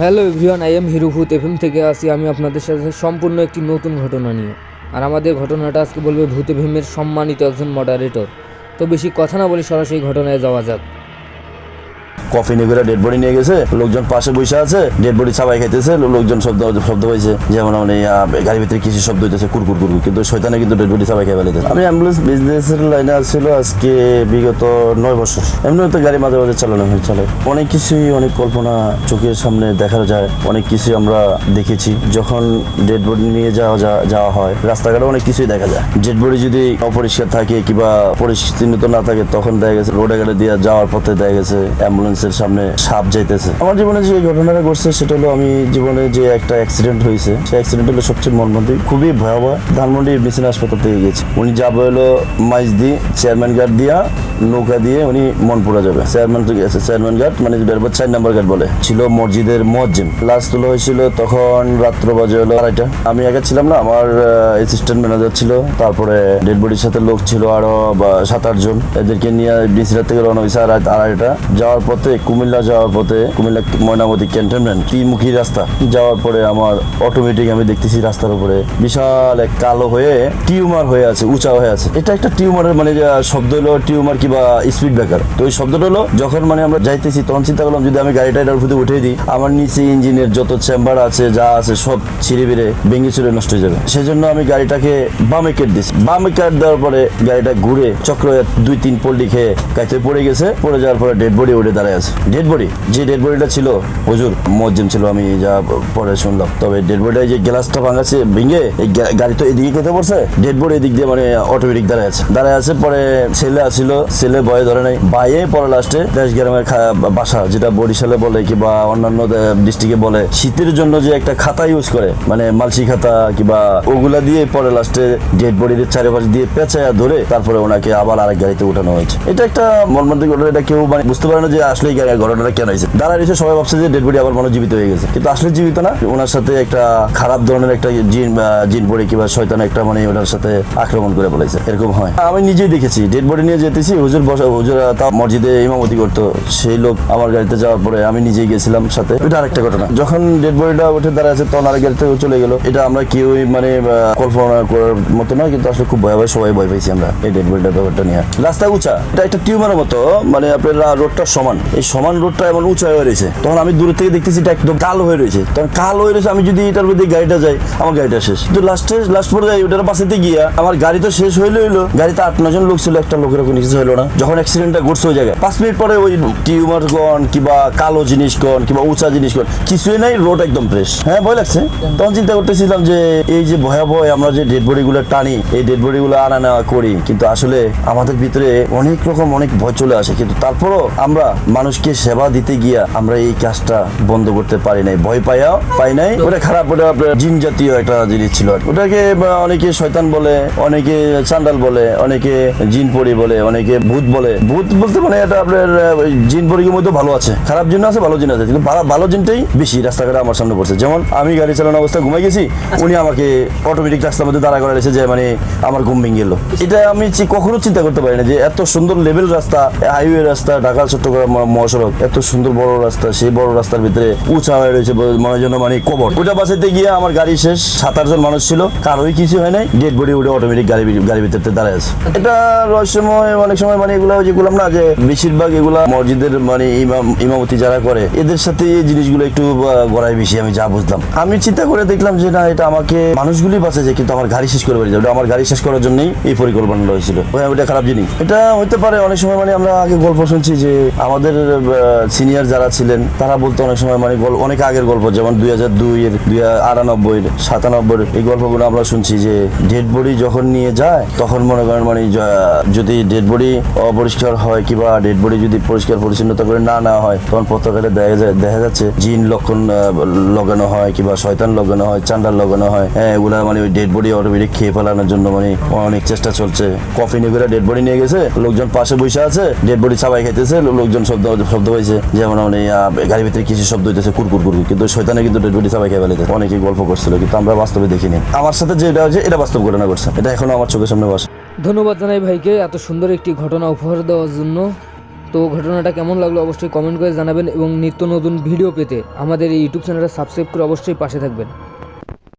Hello everyone I am হিরুভূত FM থেকে আসি আমি আপনাদের সাথে সম্পূর্ণ একটি নতুন ঘটনা নিয়ে। আর আমাদের ঘটনাটা আজকে বলবে ভূত এফএমের সম্মানিত একজন মডারেটর তো বেশি কথা না বলে সরাসরি ঘটনায় যাওয়া যাক। কফি নিয়ে করে ডেড বডি নিয়ে গেছে লোকজন পাশে বসে আছে ডেড বডি সবাই খাইতেছে লোকজন শব্দ শব্দ হয়েছে যেমন মানে গাড়ির ভিতরে কিছু শব্দ হইতেছে কুরকুর কুরকুর কিন্তু শয়তানে কিন্তু ডেড বডি সবাই খাই ফেলেছে আমি অ্যাম্বুলেন্স বিজনেসের লাইনে আসছিল আজকে বিগত নয় বছর। এমনি তো গাড়ি মাঝে মাঝে চালানো হয়ে চলে। অনেক কিছুই অনেক কল্পনা চোখের সামনে দেখা যায় অনেক কিছুই আমরা দেখেছি। যখন ডেড বডি নিয়ে যাওয়া যাওয়া হয় রাস্তাঘাটে অনেক কিছুই দেখা যায়। ডেড বডি যদি অপরিষ্কার থাকে কিংবা পরিচ্ছন্নত না থাকে তখন দেখা গেছে রোডে ঘাটে দিয়ে যাওয়ার পথে দেখা গেছে অ্যাম্বুলেন্সের সামনে সাপ যাইতেছে। আমার জীবনে যে ঘটনাটা ঘটছে, সেটা হলো আমি জীবনে যে একটা অ্যাক্সিডেন্ট হয়েছে, সেই অ্যাক্সিডেন্ট হলো সবচেয়ে মর্মান্তিক, খুবই ভয়াবহ। ধানমন্ডি মেশিন হাসপাতাল থেকে গেছে। উনি যাবে হলো মাইজদি, চেয়ারম্যান গার্ড দিয়া নৌকা দিয়ে উনি মন মনপুরা যাবে। চেয়ারম্যান গেছে, চেয়ারম্যান গার্ড মানে বেরবার চার নাম্বার গার্ড বলে। ছিল মসজিদের মজ্জিম লাস্ট তোলা হয়েছিল তখন রাত্র বাজে হলো আড়াইটা। আমি আগে ছিলাম না, আমার অ্যাসিস্ট্যান্ট ম্যানেজার ছিল। তারপরে ডেড বডির সাথে লোক ছিল আরও সাত আট জন এদেরকে নিয়ে ডিসিরাত থেকে রওনা হয়েছে আর আড়াইটা। যাওয়ার পথে কুমিল্লা যাওয়ার পথে কুমিল্লা ময়নামতি ক্যান্টনমেন্ট ত্রিমুখী রাস্তা। যাওয়ার পরে আমার অটোমেটিক আমি দেখতেছি রাস্তার উপরে। বিশাল এক কালো হয়ে টিউমার হয়ে আছে, উঁচা হয়ে আছে। এটা একটা টিউমারের মানে শব্দ হলো টিউমার কিংবা স্পিড ব্রেকার তো ওই শব্দটা হলো, যখন মানে আমরা যাইতেছি, তখন চিন্তা করলাম, যদি আমি গাড়িটা এটার উপরে উঠে দিই, আমার নিচে ইঞ্জিনের যত চেম্বার আছে, যা আছে, সব ছিঁড়ে বেড়ে ভেঙে চুরে নষ্ট হয়ে যাবে। সেজন্য আমি গাড়িটাকে বামে কেট দিছি। বামে কাট দেওয়ার পরে গাড়িটা ঘুরে চক্র দুই তিন পল্টি খেয়ে কাইতে পড়ে গেছে। পড়ে যাওয়ার পরে ডেড বডি উঠে দাঁড়ায় ডেড বডি যে ডেড বডিটা ছিল, হুজুর, মজ্জিম ছিল, আমি যা পরে শুনলাম। তবে ডেড বডিটা যে গ্লাসটা ভাঙাছে ভেঙে এই গাড়ি তো এদিকে পড়ছে? ডেড বডি এদিক দিয়ে মানে অটোমেটিক দাঁড়ায় আছে। দাঁড়ায় আছে পরে ছেলে ছেলে ভয়ে ধরে নাই। বাইয়ে পরে লাস্টে দেশ গ্রামের বাসা, যেটা বরিশালে বলে অন্যান্য ডিস্ট্রিক্টে বলে। শীতের জন্য যে একটা খাতা ইউজ করে মানে মালসি খাতা কিংবা ওগুলা দিয়ে পরে লাস্টে ডেড বডির চারিপাশ দিয়ে পেঁচায়া ধরে তারপরে ওনাকে আবার আরেক গাড়িতে উঠানো হয়েছে। এটা একটা মর্মান্তিক ঘটনা, এটা কেউ মানে বুঝতে পারে না যে আসলে এই ঘটনাটা কেন হয়েছে? এসে সবাই ভাবছে যে ডেড বডি আবার জীবিত হয়ে গেছে। কিন্তু আসলে জীবিত না। ওনার সাথে একটা খারাপ ধরনের একটা জিন জিন বডি কিংবা শয়তান একটা মানে ওনার সাথে আক্রমণ করে বলেছে। এরকম হয়। আমি নিজেই দেখেছি। ডেড বডি নিয়ে যেতেছি, হুজুর বসা, হুজুর তা মসজিদে ইমামতি সেই লোক আমার গাড়িতে যাওয়ার পরে আমি নিজেই গেছিলাম সাথে। এটা আরেকটা ঘটনা। যখন ডেড বডিটা উঠে দাঁড়া আছে, তখন আরেক গাড়িতে চলে গেল। এটা আমরা কেউই মানে কল্পনা করার মতো নয়, কিন্তু আসলে খুব ভয়াবহ, সবাই ভয় পাইছি আমরা এই ডেড বডিটার ব্যাপারটা নিয়ে। রাস্তা উঁচা। এটা একটা টিউমারের মতো মানে আপনার রোডটা সমান। এই সমান রোডটা এমন উঁচা হয়ে রয়েছে। তখন আমি দূর থেকে দেখতেছি এটা একদম কালো হয়ে রয়েছে। তখন কালো হয়ে রয়েছে, আমি যদি এটার মধ্যে গাড়িটা যাই, আমার গাড়িটা শেষ। কিন্তু লাস্টে লাস্ট পর্যায়ে ওটার পাশেতে গিয়া আমার গাড়ি তো শেষ হইল হইল, গাড়িতে আট নজন লোক ছিল, একটা লোকের কোনো কিছু হলো না। যখন অ্যাক্সিডেন্টটা ঘটছে ওই জায়গায়। পাঁচ মিনিট পরে ওই টিউমার গন কিংবা কালো জিনিস গন কিংবা উঁচা জিনিস গন, কিছুই নাই রোড একদম ফ্রেশ হ্যাঁ ভয় লাগছে? তখন চিন্তা করতেছিলাম যে, এই যে ভয়াবহ আমরা যে ডেড বডি গুলো টানি, এই ডেড বডি গুলো আনা নেওয়া করি। কিন্তু আসলে আমাদের ভিতরে অনেক রকম অনেক ভয় চলে আসে। কিন্তু তারপরও আমরা মানুষকে সেবা দিতে গিয়া আমরা এই কাজটা বন্ধ করতে পারি নাই। ভয় পাইয়াও পাই নাই। ওটা খারাপ ওটা আপনার জিন জাতীয় একটা জিনিস ছিল। ওটাকে অনেকে শয়তান বলে অনেকে চান্ডাল বলে অনেকে জিন পরি বলে অনেকে ভূত বলে। ভূত বলতে মানে এটা আপনার জিন পরির মধ্যে ভালো আছে। খারাপ জিন আছে ভালো জিন আছে। কিন্তু ভালো- জিনটাই বেশি রাস্তাঘাটে আমার সামনে পড়ছে। যেমন আমি গাড়ি চালানো অবস্থায় ঘুমাই গেছি উনি আমাকে অটোমেটিক রাস্তার মধ্যে দাঁড়া করে যে মানে আমার ঘুম ভেঙে গেলো। এটা আমি কখনো চিন্তা করতে পারি না যে এত সুন্দর লেভেল রাস্তা হাইওয়ে রাস্তা ঢাকা চট্টগ্রাম মহাসড়ক। এত সুন্দর বড় রাস্তা, সেই বড় রাস্তার ভিতরে উঁচা হয়ে রয়েছে মনে যেন মানে কবর ওটা বাসাইতে গিয়ে আমার গাড়ি শেষ। সাত, আটজন মানুষ ছিল। কারোই কিছু হয় নাই। ডেড বডি উঠে অটোমেটিক গাড়ি গাড়ির ভিতরে দাঁড়ায় আছে। এটা রহস্যময়, অনেক সময় মানে এগুলো যে বললাম না যে বেশিরভাগ এগুলা মসজিদের মানে ইমাম ইমামতি যারা করে, এদের সাথে এই জিনিসগুলো একটু গড়ায় বেশি আমি যা বুঝলাম। আমি চিন্তা করে দেখলাম যে না, এটা আমাকে মানুষগুলি বাঁচেছে কিন্তু আমার গাড়ি শেষ করে বেরিয়ে যাবে। আমার গাড়ি শেষ করার জন্যই এই পরিকল্পনাটা হয়েছিল ওটা খারাপ জিনিস। এটা হতে পারে অনেক সময় মানে আমরা আগে গল্প শুনছি যে আমাদের সিনিয়র যারা ছিলেন, তারা বলতো অনেক সময় মানে অনেক আগের গল্প, যেমন দুই হাজার দুই এর দুই আটানব্বই সাতানব্বই এই গল্পগুলো আমরা শুনছি যে ডেড বডি যখন নিয়ে যায়, তখন মনে করেন মানে যদি ডেড বডি অপরিষ্কার হয়, কিংবা ডেড বডি যদি পরিষ্কার, পরিচ্ছন্নতা করে না নেওয়া হয়, তখন পত্রকারে দেখা যায়, দেখা যাচ্ছে জিন লক্ষণ লাগানো হয়, কিংবা শয়তান লাগানো হয় চান্ডাল লাগানো হয়। হ্যাঁ এগুলা মানে ওই ডেড বডি অটোমেটিক খেয়ে ফেলানোর জন্য মানে অনেক চেষ্টা চলছে। কফি নিয়ে ডেড বডি নিয়ে গেছে, লোকজন পাশে বসে আছে ডেড বডি সবাই খাইতেছে, লো- লোকজন শব্দ শব্দ হয়েছে। যেমন মানে গাড়ির ভিতরে কিছু শব্দ হইতেছে কুরকুর কুরকুর কিন্তু শয়তানে কিন্তু ডেড বডি সবাই খেয়ে ফেলেছে অনেকে গল্প করছিল, কিন্তু আমরা বাস্তবে দেখিনি। আমার সাথে যেটা হচ্ছে এটা বাস্তব ঘটনা করছে এটা এখনও আমার চোখের সামনে বসে। ধন্যবাদ জানাই ভাইকে এত সুন্দর একটি ঘটনা উপহার দেওয়ার জন্য। তো ঘটনাটা কেমন লাগল অবশ্যই কমেন্ট করে জানাবেন এবং নিত্য নতুন ভিডিও পেতে আমাদের এই ইউটিউব চ্যানেলটা সাবস্ক্রাইব করে অবশ্যই পাশে থাকবেন।